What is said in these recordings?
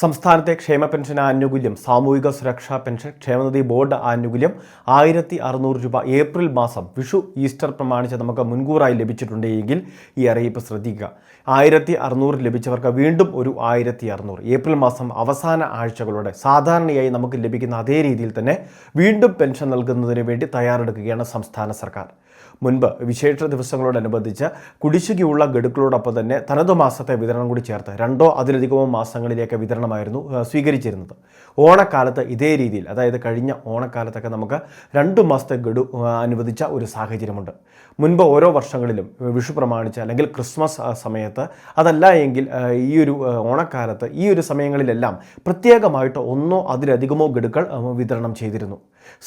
സംസ്ഥാനത്തെ ക്ഷേമ പെൻഷൻ ആനുകൂല്യം സാമൂഹിക സുരക്ഷാ പെൻഷൻ ക്ഷേമനിധി ബോർഡ് ആനുകൂല്യം ആയിരത്തി അറുന്നൂറ് രൂപ ഏപ്രിൽ മാസം വിഷു ഈസ്റ്റർ പ്രമാണിച്ച് നമുക്ക് മുൻകൂറായി ലഭിച്ചിട്ടുണ്ടെങ്കിൽ ഈ അറിയിപ്പ് ശ്രദ്ധിക്കുക. ആയിരത്തി അറുന്നൂറ് ലഭിച്ചവർക്ക് വീണ്ടും ഒരു ആയിരത്തി അറുന്നൂറ് ഏപ്രിൽ മാസം അവസാന ആഴ്ചകളോടെ സാധാരണയായി നമുക്ക് ലഭിക്കുന്ന അതേ രീതിയിൽ തന്നെ വീണ്ടും പെൻഷൻ നൽകുന്നതിന് വേണ്ടി തയ്യാറെടുക്കുകയാണ് സംസ്ഥാന സർക്കാർ. മുൻപ് വിശേഷ ദിവസങ്ങളോടനുബന്ധിച്ച് കുടിശ്ശികയുള്ള ഗഡുക്കളോടൊപ്പം തന്നെ തനതു മാസത്തെ വിതരണം കൂടി ചേർത്ത് രണ്ടോ അതിലധികമോ മാസങ്ങളിലേക്ക് വിതരണമായിരുന്നു സ്വീകരിച്ചിരുന്നത്. ഓണക്കാലത്ത് ഇതേ രീതിയിൽ അതായത് കഴിഞ്ഞ ഓണക്കാലത്തൊക്കെ നമുക്ക് രണ്ട് മാസത്തെ ഗഡു അനുവദിച്ച ഒരു സാഹചര്യമുണ്ട്. മുൻപ് ഓരോ വർഷങ്ങളിലും വിഷു പ്രമാണിച്ച് അല്ലെങ്കിൽ ക്രിസ്മസ് സമയത്ത് അതല്ല എങ്കിൽ ഈ ഒരു ഓണക്കാലത്ത് ഈ ഒരു സമയങ്ങളിലെല്ലാം പ്രത്യേകമായിട്ട് ഒന്നോ അതിലധികമോ ഗഡുക്കൾ വിതരണം ചെയ്തിരുന്നു.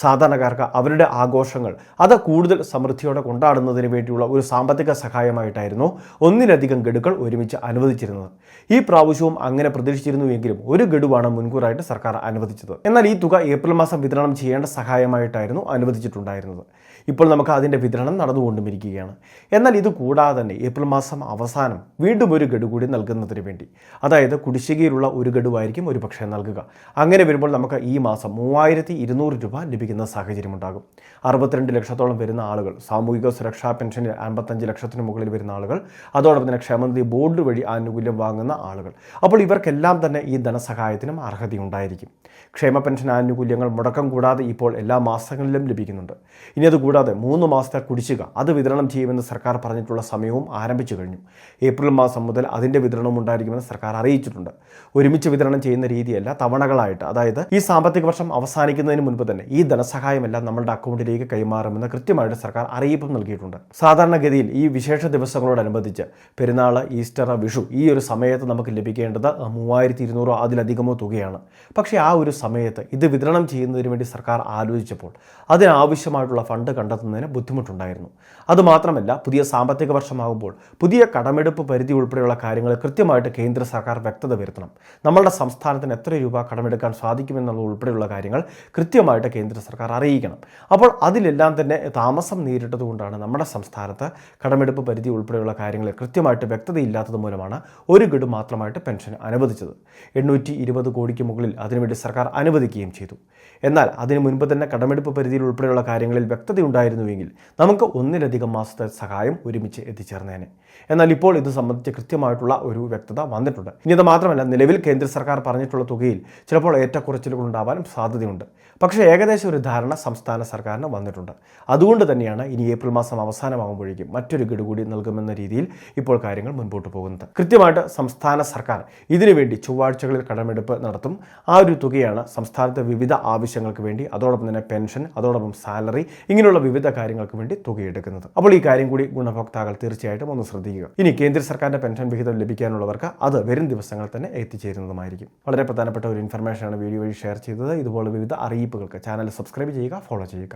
സാധാരണക്കാർക്ക് അവരുടെ ആഘോഷങ്ങൾ അത് കൂടുതൽ സമൃദ്ധിയോടെ കൊണ്ടാടുന്നതിന് വേണ്ടിയുള്ള ഒരു സാമ്പത്തിക സഹായമായിട്ടായിരുന്നു ഒന്നിലധികം ഗഡുക്കൾ ഒരുമിച്ച് അനുവദിച്ചിരുന്നത്. ഈ പ്രാവശ്യവും അങ്ങനെ പ്രതീക്ഷിച്ചിരുന്നുവെങ്കിലും ഒരു ഗഡുവാണ് മുൻകൂറായിട്ട് സർക്കാർ അനുവദിച്ചത്. എന്നാൽ ഈ തുക ഏപ്രിൽ മാസം വിതരണം ചെയ്യേണ്ട സഹായമായിട്ടായിരുന്നു അനുവദിച്ചിട്ടുണ്ടായിരുന്നത്. ഇപ്പോൾ നമുക്ക് അതിന്റെ വിതരണം നടന്നുകൊണ്ടുമിരിക്കുകയാണ്. എന്നാൽ ഇത് കൂടാതെ തന്നെ ഏപ്രിൽ മാസം അവസാനം വീണ്ടും ഒരു ഗഡു കൂടി നൽകുന്നതിന് വേണ്ടി. അതായത് കുടിശ്ശികയിലുള്ള ഒരു ഗഡുവായിരിക്കും ഒരു പക്ഷേ നൽകുക. അങ്ങനെ വരുമ്പോൾ നമുക്ക് ഈ മാസം മൂവായിരത്തി ഇരുന്നൂറ് രൂപ ലഭിക്കുന്ന സാഹചര്യമുണ്ടാകും. അറുപത്തിരണ്ട് ലക്ഷത്തോളം വരുന്ന ആളുകൾ സാമൂഹിക സുരക്ഷാ പെൻഷനിൽ അൻപത്തഞ്ച് ലക്ഷത്തിന് മുകളിൽ വരുന്ന ആളുകൾ അതോടൊപ്പം തന്നെ ക്ഷേമനിധി ബോർഡ് വഴി ആനുകൂല്യം വാങ്ങുന്ന ആളുകൾ. അപ്പോൾ ഇവർക്കെല്ലാം തന്നെ ഈ ധനസഹായത്തിനും അർഹതയുണ്ടായിരിക്കും ക്ഷേമ പെൻഷൻ ആനുകൂല്യങ്ങൾ മുടക്കം കൂടാതെ ഇപ്പോൾ എല്ലാ മാസങ്ങളിലും ലഭിക്കുന്നുണ്ട്. ഇനി അതുകൂടാതെ മൂന്ന് മാസത്തെ കുടിശ്ശിക അത് വിതരണം ചെയ്യുമെന്ന് സർക്കാർ പറഞ്ഞിട്ടുള്ള സമയവും ആരംഭിച്ചു കഴിഞ്ഞു. ഏപ്രിൽ മാസം മുതൽ അതിന്റെ വിതരണവും ഉണ്ടായിരിക്കുമെന്ന് സർക്കാർ അറിയിച്ചിട്ടുണ്ട്. ഒരുമിച്ച് വിതരണം ചെയ്യുന്ന രീതിയല്ല തവണകളായിട്ട്. അതായത് ഈ സാമ്പത്തിക വർഷം അവസാനിക്കുന്നതിന് മുൻപ് തന്നെ ഈ ധനസഹായമെല്ലാം നമ്മളുടെ അക്കൗണ്ടിലേക്ക് കൈമാറുമെന്ന് കൃത്യമായിട്ട് സർക്കാർ അറിയിപ്പും നൽകിയിട്ടുണ്ട്. സാധാരണഗതിയിൽ ഈ വിശേഷ ദിവസങ്ങളോടനുബന്ധിച്ച് പെരുന്നാൾ ഈസ്റ്റർ വിഷു ഈ ഒരു സമയത്ത് നമുക്ക് ലഭിക്കേണ്ടത് മൂവായിരത്തി ഇരുന്നൂറോ അതിലധികമോ തുകയാണ്. പക്ഷേ ആ ഒരു സമയത്ത് ഇത് വിതരണം ചെയ്യുന്നതിന് വേണ്ടി സർക്കാർ ആലോചിച്ചപ്പോൾ അതിനാവശ്യമായിട്ടുള്ള ഫണ്ട് കണ്ടെത്തുന്നതിന് ബുദ്ധിമുട്ടുണ്ടായിരുന്നു. അതുമാത്രമല്ല പുതിയ സാമ്പത്തിക വർഷമാകുമ്പോൾ പുതിയ കടമെടുപ്പ് പരിധി ഉൾപ്പെടെയുള്ള കാര്യങ്ങൾ കൃത്യമായിട്ട് കേന്ദ്ര സർക്കാർ വ്യക്തത വരുത്തണം. നമ്മളുടെ സംസ്ഥാനത്തിന് എത്ര രൂപ കടമെടുക്കാൻ സാധിക്കുമെന്നുള്ള ഉൾപ്പെടെയുള്ള കാര്യങ്ങൾ കൃത്യമായിട്ട് കേന്ദ്ര സർക്കാർ അറിയിക്കണം. അപ്പോൾ അതിലെല്ലാം തന്നെ താമസം നേരിട്ടതുകൊണ്ടാണ് നമ്മുടെ സംസ്ഥാനത്ത് കടമെടുപ്പ് പരിധി ഉൾപ്പെടെയുള്ള കാര്യങ്ങൾ കൃത്യമായിട്ട് വ്യക്തതയില്ലാത്തത് മൂലമാണ് ഒരു ഗഡു മാത്രമായിട്ട് പെൻഷൻ അനുവദിച്ചത്. എണ്ണൂറ്റി ഇരുപത് കോടിക്ക് മുകളിൽ അതിനുവേണ്ടി സർക്കാർ അനുവദിക്കുകയും ചെയ്തു. എന്നാൽ അതിനു മുൻപ് തന്നെ കടമെടുപ്പ് പരിധിയിൽ ഉൾപ്പെടെയുള്ള കാര്യങ്ങളിൽ വ്യക്തതയുണ്ടായിരുന്നുവെങ്കിൽ നമുക്ക് ഒന്നിലധികം മാസത്തെ സഹായം ഒരുമിച്ച് എത്തിച്ചേർന്നേനെ. എന്നാൽ ഇപ്പോൾ ഇത് സംബന്ധിച്ച് കൃത്യമായിട്ടുള്ള ഒരു വ്യക്തത വന്നിട്ടുണ്ട്. ഇനി അത് മാത്രമല്ല നിലവിൽ കേന്ദ്ര സർക്കാർ പറഞ്ഞിട്ടുള്ള തുകയിൽ ചിലപ്പോൾ ഏറ്റക്കുറച്ചിലുകൾ ഉണ്ടാവാനും സാധ്യതയുണ്ട്. പക്ഷേ ഏകദേശം ഒരു ധാരണ സംസ്ഥാന സർക്കാരിന് വന്നിട്ടുണ്ട്. അതുകൊണ്ട് തന്നെയാണ് ഇനി ഏപ്രിൽ മാസം അവസാനമാകുമ്പോഴേക്കും മറ്റൊരു ഗഡു കൂടി നൽകുമെന്ന രീതിയിൽ ഇപ്പോൾ കാര്യങ്ങൾ മുൻപോട്ട് പോകുന്നത്. കൃത്യമായിട്ട് സംസ്ഥാന സർക്കാർ ഇതിനുവേണ്ടി ചൊവ്വാഴ്ചകളിൽ കടമെടുപ്പ് നടത്തും. ഒരു തുകയാണ് സംസ്ഥാനത്തെ വിവിധ ആവശ്യങ്ങൾക്ക് വേണ്ടി അതോടൊപ്പം തന്നെ പെൻഷൻ അതോടൊപ്പം സാലറി ഇങ്ങനെയുള്ള വിവിധ കാര്യങ്ങൾക്ക് വേണ്ടി തുകയെടുക്കുന്നത്. അപ്പോൾ ഈ കാര്യം കൂടി ഗുണഭോക്താക്കൾ തീർച്ചയായിട്ടും ഒന്ന് ശ്രദ്ധിക്കുക. ഇനി കേന്ദ്ര സർക്കാരിന്റെ പെൻഷൻ വിഹിതം ലഭിക്കാനുള്ളവർക്ക് അത് വരും ദിവസങ്ങൾ തന്നെ എത്തിച്ചേരുന്നതുമായിരിക്കും. വളരെ പ്രധാനപ്പെട്ട ഒരു ഇൻഫർമേഷനാണ് വീഡിയോ വഴി ഷെയർ ചെയ്തത്. ഇതുപോലെ വിവിധ അറിയിപ്പുകൾക്ക് ചാനൽ സബ്സ്ക്രൈബ് ചെയ്യുക ഫോളോ ചെയ്യുക.